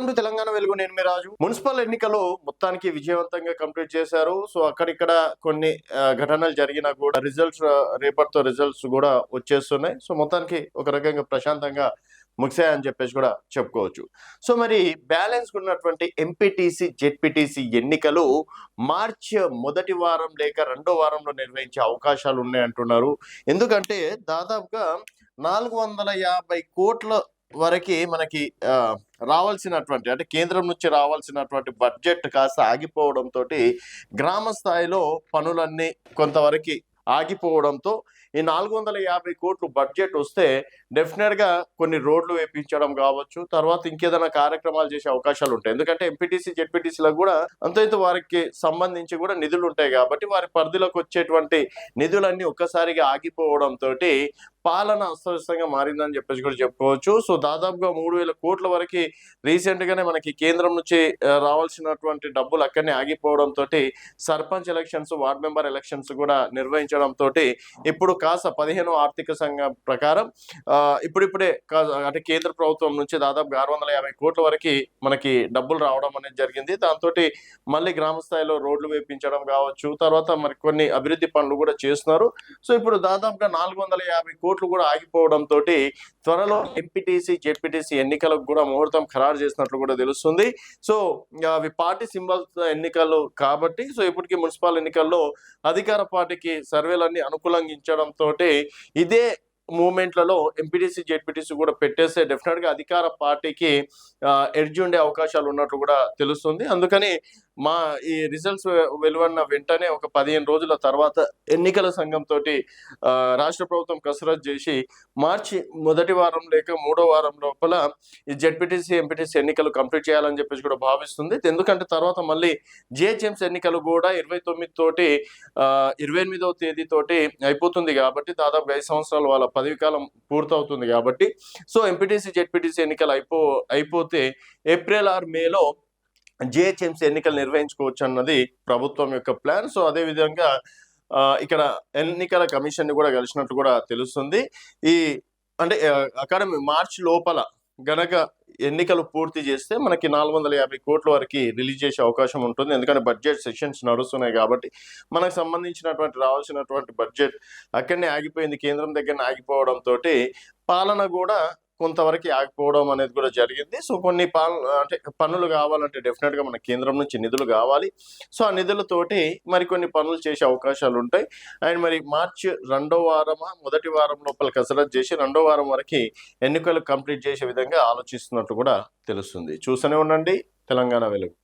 Welcome to Telangana వెలుగు. నేను మీ రాజు. Municipal ఎన్నికలు మొత్తానికి విజయవంతంగా కంప్లీట్ చేశారు. సో అక్కడిక్కడ కొన్ని ఘటనలు జరిగినా కూడా రిజల్ట్స్ రేపటితో రిజల్ట్స్ కూడా వచ్చేస్తున్నాయి. సో మొత్తానికి ఒక రకంగా ప్రశాంతంగా ముగిసాయని చెప్పేసి కూడా చెప్పుకోవచ్చు. సో మరి బ్యాలెన్స్ ఉన్నటువంటి ఎంపీటీసీ జెడ్పీటీసీ ఎన్నికలు మార్చ్ మొదటి వారం లేక రెండో వారంలో నిర్వహించే అవకాశాలు ఉన్నాయంటున్నారు ఎందుకంటే దాదాపుగా నాలుగు వందల యాభై కోట్ల వరకు మనకి రావాల్సినటువంటి అంటే కేంద్రం నుంచి రావాల్సినటువంటి బడ్జెట్ కాస్త ఆగిపోవడంతో గ్రామ స్థాయిలో పనులన్నీ కొంతవరకు ఆగిపోవడంతో ఈ నాలుగు వందల యాభై కోట్లు బడ్జెట్ వస్తే డెఫినెట్గా కొన్ని రోడ్లు వేపించడం కావచ్చు తర్వాత ఇంకేదైనా కార్యక్రమాలు చేసే అవకాశాలు ఉంటాయి. ఎందుకంటే ఎంపీటీసీ జెడ్పీటీసీలకు కూడా అంత ఇంత వారికి సంబంధించి కూడా నిధులు ఉంటాయి కాబట్టి వారి పరిధిలోకి వచ్చేటువంటి నిధులన్నీ ఒక్కసారిగా ఆగిపోవడంతో పాలన అస్తవ్యస్తంగా మారిందని చెప్పేసి కూడా చెప్పుకోవచ్చు. సో దాదాపుగా మూడు వేల కోట్ల వరకు రీసెంట్ గానే మనకి కేంద్రం నుంచి రావాల్సినటువంటి డబ్బులు అక్కడనే ఆగిపోవడంతో sarpanch elections ward member elections కూడా నిర్వహించడంతో ఇప్పుడు కాస్త పదిహేను ఆర్థిక సంఘం ప్రకారం ఆ, ఇప్పుడిప్పుడే అంటే కేంద్ర ప్రభుత్వం నుంచి దాదాపు ఆరు వందల యాభై కోట్ల వరకు మనకి డబ్బులు రావడం అనేది జరిగింది. దాంతో మళ్ళీ గ్రామ స్థాయిలో రోడ్లు వేపించడం కావచ్చు తర్వాత మరి కొన్ని అభివృద్ధి పనులు కూడా చేస్తున్నారు. సో ఇప్పుడు దాదాపుగా నాలుగు వందల యాభై కూడా ఆగిపోవడంతో త్వరలో ఎంపీటీసీ జెడ్పీటీసీ ఎన్నికలకు కూడా ముహూర్తం ఖరారు చేసినట్లు కూడా తెలుస్తుంది. సో అవి పార్టీ సింబల్స్ ఎన్నికలు కాబట్టి సో ఇప్పటికీ మున్సిపల్ ఎన్నికల్లో అధికార పార్టీకి సర్వేలన్నీ అనుకూలంగా ఇదే మూమెంట్లలో ఎంపీటీసీ జెడ్పీటీసీ కూడా పెట్టేస్తే డెఫినెట్గా అధికార పార్టీకి ఎడ్జ్ ఉండే అవకాశాలు ఉన్నట్లు కూడా తెలుస్తుంది. అందుకని మా ఈ రిజల్ట్స్ వెలువడిన వెంటనే ఒక పదిహేను రోజుల తర్వాత ఎన్నికల సంఘం తోటి రాష్ట్ర ప్రభుత్వం కసరత్తు చేసి మార్చి మొదటి వారం లేక మూడో వారం లోపల ఈ జెడ్పీటీసీ ఎంపీటీసీ ఎన్నికలు కంప్లీట్ చేయాలని చెప్పేసి కూడా భావిస్తుంది. ఎందుకంటే తర్వాత మళ్ళీ జిహెచ్ఎంసీ ఎన్నికలు కూడా ఇరవై తొమ్మిది తోటి ఇరవై ఎనిమిదవ తేదీ తోటి అయిపోతుంది కాబట్టి దాదాపు ఐదు సంవత్సరాలు వాళ్ళ పదవి కాలం పూర్తవుతుంది కాబట్టి. సో ఎంపీటీసీ జెడ్పీటీసీ ఎన్నికలు అయిపో అయిపోతే ఏప్రిల్ ఆర్ మేలో జిహెచ్ఎంసీ ఎన్నికలు నిర్వహించుకోవచ్చు అన్నది ప్రభుత్వం యొక్క ప్లాన్. సో అదే విధంగా ఇక్కడ ఎన్నికల కమిషన్ని కూడా కలిసినట్టు కూడా తెలుస్తుంది. ఈ అంటే అకాడమీ మార్చ్ లోపల గనక ఎన్నికలు పూర్తి చేస్తే మనకి నాలుగు వందల యాభై కోట్ల వరకు రిలీజ్ చేసే అవకాశం ఉంటుంది. ఎందుకంటే బడ్జెట్ సెషన్స్ నడుస్తున్నాయి కాబట్టి మనకు సంబంధించినటువంటి రావాల్సినటువంటి బడ్జెట్ అక్కడనే ఆగిపోయింది. కేంద్రం దగ్గర ఆగిపోవడంతో పాలన కూడా కొంతవరకు ఆగిపోవడం అనేది కూడా జరిగింది. సో కొన్ని అంటే పనులు కావాలంటే డెఫినెట్గా మన కేంద్రం నుంచి నిధులు కావాలి. సో ఆ నిధులతోటి మరికొన్ని పనులు చేసే అవకాశాలు ఉంటాయి. అండ్ మరి మార్చ్ రెండో వారమా మొదటి వారం లోపల కసరత్ చేసి రెండో వారం వరకు ఎన్నికలు కంప్లీట్ చేసే విధంగా ఆలోచిస్తున్నట్టు కూడా తెలుస్తుంది. చూస్తూనే ఉండండి. తెలంగాణ వెలుగు.